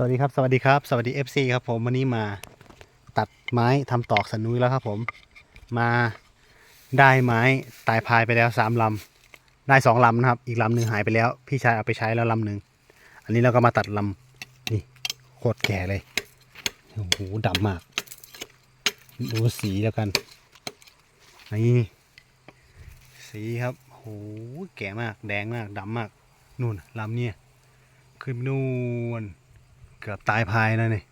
สวัสดีครับ สวัสดีครับ สวัสดี FC ครับผมวันนี้มาตัดไม้ทำตอกสนุยแล้วครับผม มาได้ไม้ตายพายไปแล้วสามลำได้สองลำนะครับ อีกลำหนึ่งหายไปแล้ว พี่ชายเอาไปใช้แล้วลำหนึ่งอันนี้เราก็มาตัดลำนี่โคตรแก่เลยโอ้โหดำมาก ดูสีแล้วกันนี่สีครับโอ้โหแก่มากแดงมากดำมากนู่นลำเนี่ยขึ้นนู่น เกือบตายพายแล้วนี่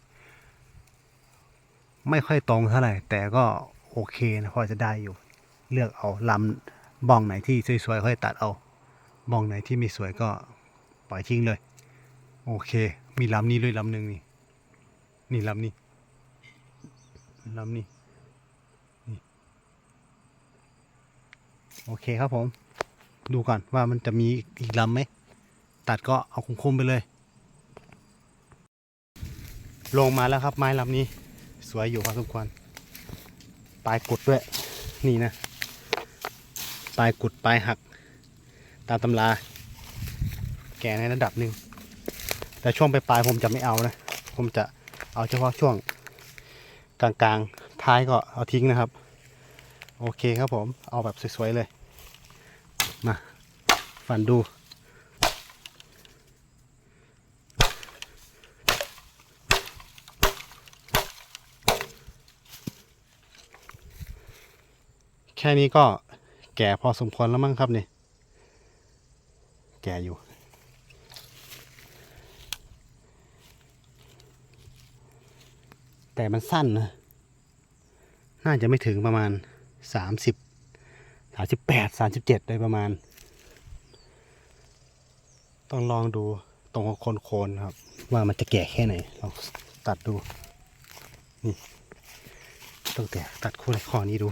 ไม่ค่อยตรงเท่าไหร่ แต่ก็โอเคนะพอจะได้อยู่ เลือกเอาลำบ้องไหนที่สวยๆค่อยตัดเอาบ้องไหนที่ไม่สวยก็ปล่อยทิ้งเลย โอเค มีลำนี้ด้วยลำหนึ่งนี่ นี่ลำนี้ลำนี้นี่โอเคครับผม ดูก่อนว่ามันจะมีอีกลำไหม ตัดก็เอาคุ้มๆไปเลย ลงมาแล้วครับไม้ลำนี้ สวยอยู่พอสมควรปลายกุดด้วย นี่นะ ปลายกุดปลายหัก ตามตำรา แก่ในระดับหนึ่ง แต่ช่วงปลายผมจะไม่เอานะ ผมจะเอาเฉพาะช่วงกลางๆ ท้ายก็เอาทิ้งนะครับ โอเคครับผม เอาแบบสวยๆเลย มาฟันดู แค่นี้ก็แก่พอสมควรแล้วมั้งครับนี่ แก่อยู่ แต่มันสั้นนะ น่าจะไม่ถึงประมาณสามสิบสามสิบแปดสามสิบเจ็ดโดยประมาณ ต้องลองดูตรงโคนๆครับ ว่ามันจะแก่แค่ไหนลองตัดดู นี่ตั้งแต่ตัดคู่ในข้อนี้ดู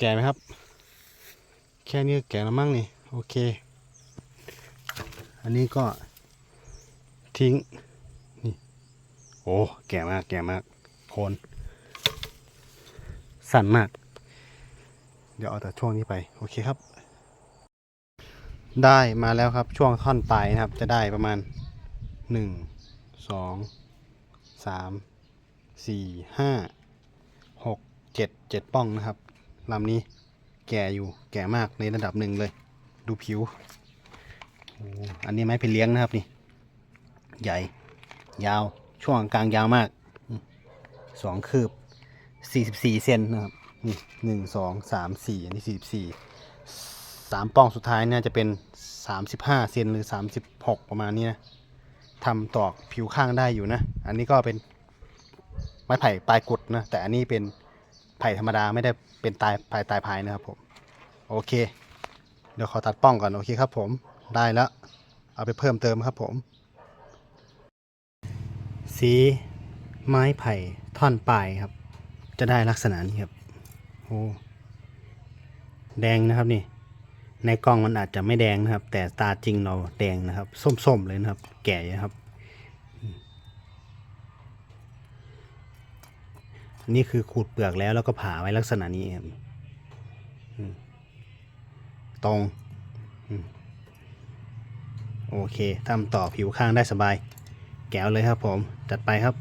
แก่ไหมครับ แค่นี้แก่แล้วมั้งนี่ โอเค อันนี้ก็ทิ้ง นี่ โอ้ แก่มาก แก่มาก โคน สั่นมาก เดี๋ยวเอาแต่ช่วงนี้ไป โอเคครับ ได้มาแล้วครับ ช่วงท่อนปลายนะครับ จะได้ประมาณหนึ่งสองสามสี่ห้าหกเจ็ดเจ็ดป้องนะครับ ลำนี้แก่อยู่แก่มากในระดับหนึ่งเลย ดูผิว อันนี้ไม้เป็นเลี้ยงนะครับนี่ ใหญ่ ยาว ช่วงกลางยาวมาก สองคืบสี่สิบสี่เซนนะครับนี่หนึ่งสองสามสี่อันนี้สี่สิบสี่สามป้องสุดท้ายเนี่ยจะเป็นสามสิบห้าเซนหรือสามสิบหกประมาณนี้นะทำตอกผิวข้างได้อยู่นะ อันนี้ก็เป็นไม้ไผ่ปลายกุดนะ แต่อันนี้เป็น ไผ่ธรรมดาไม่ได้เป็นตายปลายตายพายนะครับผมโอเค เดี๋ยวขอตัดป้องก่อนโอเคครับผมได้แล้วเอาไปเพิ่มเติมครับผม สีไม้ไผ่ท่อนปลายครับ จะได้ลักษณะนี้ครับโอ้แดงนะครับนี่ ในกล้องมันอาจจะไม่แดงนะครับ แต่ตาจริงเราแดงนะครับ ส้มๆเลยนะครับ แก่ครับ นนี้คือขูดเปลือกแล้วแล้วก็ผ่าไว้ลักษณะนี้ครับตรงโอเคทำต่อผิวข้างได้สบาย แก้วเลยครับผม จัดไปครับ